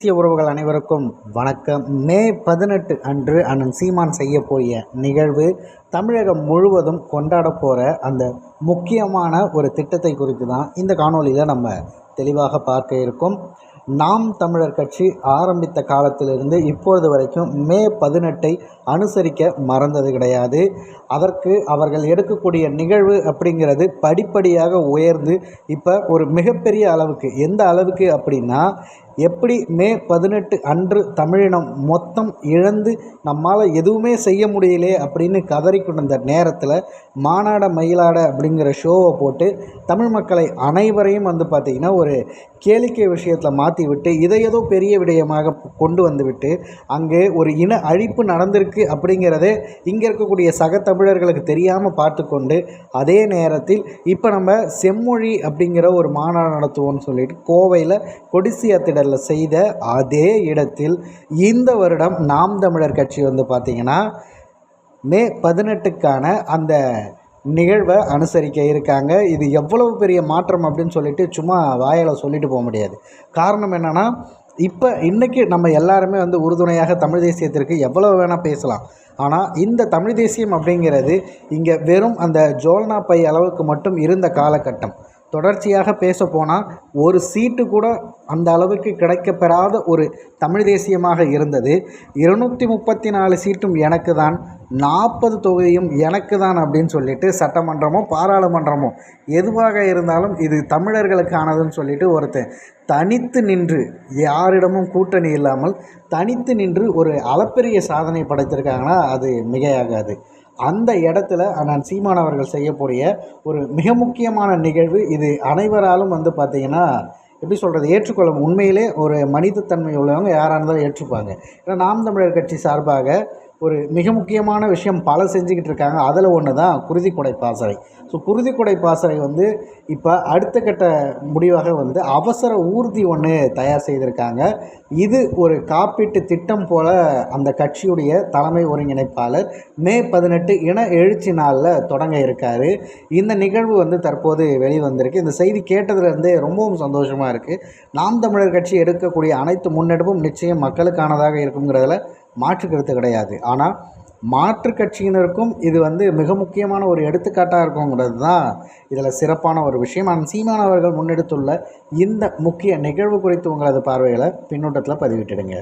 தேசிய உறவுகள் அனைவருக்கும் வணக்கம். மே பதினெட்டு அன்று அண்ணன் சீமான் செய்ய போய நிகழ்வு தமிழகம் முழுவதும் கொண்டாட போகிற அந்த முக்கியமான ஒரு திட்டத்தை குறித்து தான் இந்த காணொலியில் நம்ம தெளிவாக பார்க்க இருக்கோம். நாம் தமிழர் கட்சி ஆரம்பித்த காலத்திலிருந்து இப்பொழுது வரைக்கும் மே பதினெட்டை அனுசரிக்க மறந்தது கிடையாது. அதற்கு அவர்கள் எடுக்கக்கூடிய நிகழ்வு அப்படிங்கிறது படிப்படியாக உயர்ந்து இப்போ ஒரு மிகப்பெரிய அளவுக்கு. எந்த அளவுக்கு அப்படின்னா எப்படி மே பதினெட்டு அன்று தமிழினம் மொத்தம் இழந்து நம்மால் எதுவுமே செய்ய முடியலே அப்படின்னு கதறி கொண்ட நேரத்தில் மானாட மயிலாட அப்படிங்கிற ஷோவை போட்டு தமிழ் மக்களை அனைவரையும் வந்து பார்த்திங்கன்னா ஒரு கேளிக்கை விஷயத்தில் மாற்றி விட்டு இதை ஏதோ பெரிய விடயமாக கொண்டு வந்துவிட்டு அங்கே ஒரு இன அழிப்பு நடந்திருக்கு அப்படிங்கிறதே இங்கே இருக்கக்கூடிய சக தமிழர்களுக்கு தெரியாமல் பார்த்து கொண்டு அதே நேரத்தில் இப்போ நம்ம செம்மொழி அப்படிங்கிற ஒரு மாநாடு நடத்துவோம்னு சொல்லிட்டு கோவையில் கொடிசியாத்திடல் தேர்தலில் செய்த அதே இடத்தில் இந்த வருடம் நாம் தமிழர் கட்சி வந்து பார்த்திங்கன்னா மே பதினெட்டுக்கான அந்த நிகழ்வை அனுசரிக்க இருக்காங்க. இது எவ்வளவு பெரிய மாற்றம் அப்படின்னு சொல்லிட்டு சும்மா வாயில் சொல்லிட்டு போக முடியாது. காரணம் என்னென்னா இப்போ இன்றைக்கி நம்ம எல்லாருமே வந்து உறுதுணையாக தமிழ் தேசியத்திற்கு எவ்வளோ வேணால் பேசலாம். ஆனால் இந்த தமிழ் தேசியம் அப்படிங்கிறது இங்கே வெறும் அந்த ஜோல்னா பை அளவுக்கு மட்டும் இருந்த காலகட்டம். தொடர்ச்சியாக பேச போனால் ஒரு சீட்டு கூட அந்த அளவுக்கு கிடைக்கப்பெறாத ஒரு தமிழ் தேசியமாக இருந்தது. இருநூற்றி முப்பத்தி நாலு சீட்டும் எனக்கு தான் நாற்பது தொகுதியும் எனக்கு தான் அப்படின்னு சொல்லிட்டு சட்டமன்றமோ பாராளுமன்றமோ எதுவாக இருந்தாலும் இது தமிழர்களுக்கானதுன்னு சொல்லிட்டு ஒருத்தன் தனித்து நின்று யாரிடமும் கூட்டணி இல்லாமல் தனித்து நின்று ஒரு அளப்பெரிய சாதனை படைத்திருக்காங்கன்னா அது மிகையாகாது. அந்த இடத்துல நான் சீமான் அவர்கள் செய்யக்கூடிய ஒரு மிக முக்கியமான நிகழ்வு இது. அனைவராலும் வந்து பார்த்திங்கன்னா எப்படி சொல்கிறது ஏற்றுக்கொள்ள உண்மையிலே ஒரு மனிதத்தன்மை உள்ளவங்க யாராக இருந்தாலும் ஏற்றுப்பாங்க. ஏன்னா நாம் தமிழர் கட்சி சார்பாக ஒரு மிக முக்கியமான விஷயம் பல செஞ்சுக்கிட்டு இருக்காங்க. அதில் ஒன்று தான் குருதிக்குடை பாசறை ஸோ குருதிக்குடை பாசறை வந்து இப்போ அடுத்த கட்ட முடிவாக வந்து அவசர ஊர்தி ஒன்று தயார் செய்திருக்காங்க. இது ஒரு காப்பீட்டு திட்டம் போல் அந்த கட்சியுடைய தலைமை ஒருங்கிணைப்பாளர் மே பதினெட்டு இன எழுச்சி நாளில் தொடங்க இருக்கார். இந்த நிகழ்வு வந்து தற்போது வெளிவந்திருக்கு. இந்த செய்தி கேட்டதுலேருந்தே ரொம்பவும் சந்தோஷமாக இருக்குது நாம் தமிழர் கட்சி எடுக்கக்கூடிய அனைத்து முன்னெடுப்பும் நிச்சயம் மக்களுக்கானதாக இருக்குங்கிறதுல மாற்று கருத்து கிடையாது. ஆனால் மாற்று கட்சியினருக்கும் இது வந்து மிக முக்கியமான ஒரு எடுத்துக்காட்டாக இருக்குங்கிறது தான் இதில் சிறப்பான ஒரு விஷயம். ஆனால் சீமான் அவர்கள் முன்னெடுத்துள்ள இந்த முக்கிய நிகழ்வு குறித்து உங்களது பார்வைகளை பின்னூட்டத்தில் பதிவிட்டுடுங்க.